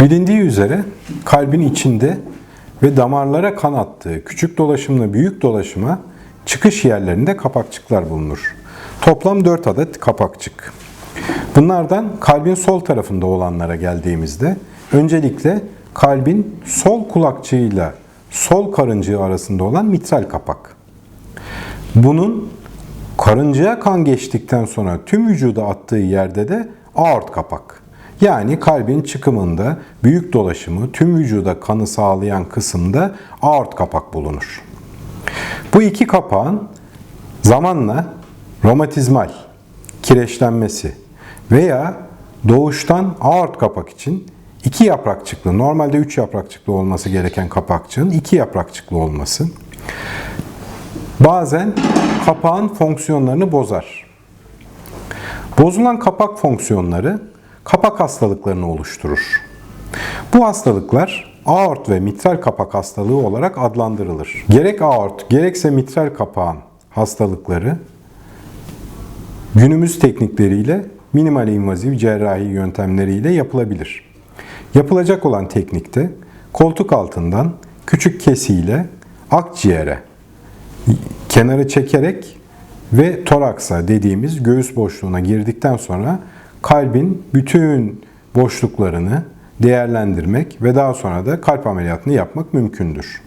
Bilindiği üzere kalbin içinde ve damarlara kan attığı küçük dolaşımla büyük dolaşıma çıkış yerlerinde kapakçıklar bulunur. Toplam 4 adet kapakçık. Bunlardan kalbin sol tarafında olanlara geldiğimizde öncelikle kalbin sol kulakçığıyla sol karıncığı arasında olan mitral kapak. Bunun karıncaya kan geçtikten sonra tüm vücuda attığı yerde de aort kapak. Yani kalbin çıkımında büyük dolaşımı tüm vücuda kanı sağlayan kısımda aort kapak bulunur. Bu iki kapağın zamanla romatizmal, kireçlenmesi veya doğuştan aort kapak için iki yaprakçıklı, normalde üç yaprakçıklı olması gereken kapakçığın iki yaprakçıklı olması bazen kapağın fonksiyonlarını bozar. Bozulan kapak fonksiyonları kapak hastalıklarını oluşturur. Bu hastalıklar aort ve mitral kapak hastalığı olarak adlandırılır. Gerek aort gerekse mitral kapağın hastalıkları günümüz teknikleriyle minimal invaziv cerrahi yöntemleriyle yapılabilir. Yapılacak olan teknikte koltuk altından küçük kesiyle akciğere kenarı çekerek ve toraksa dediğimiz göğüs boşluğuna girdikten sonra kalbin bütün boşluklarını değerlendirmek ve daha sonra da kalp ameliyatını yapmak mümkündür.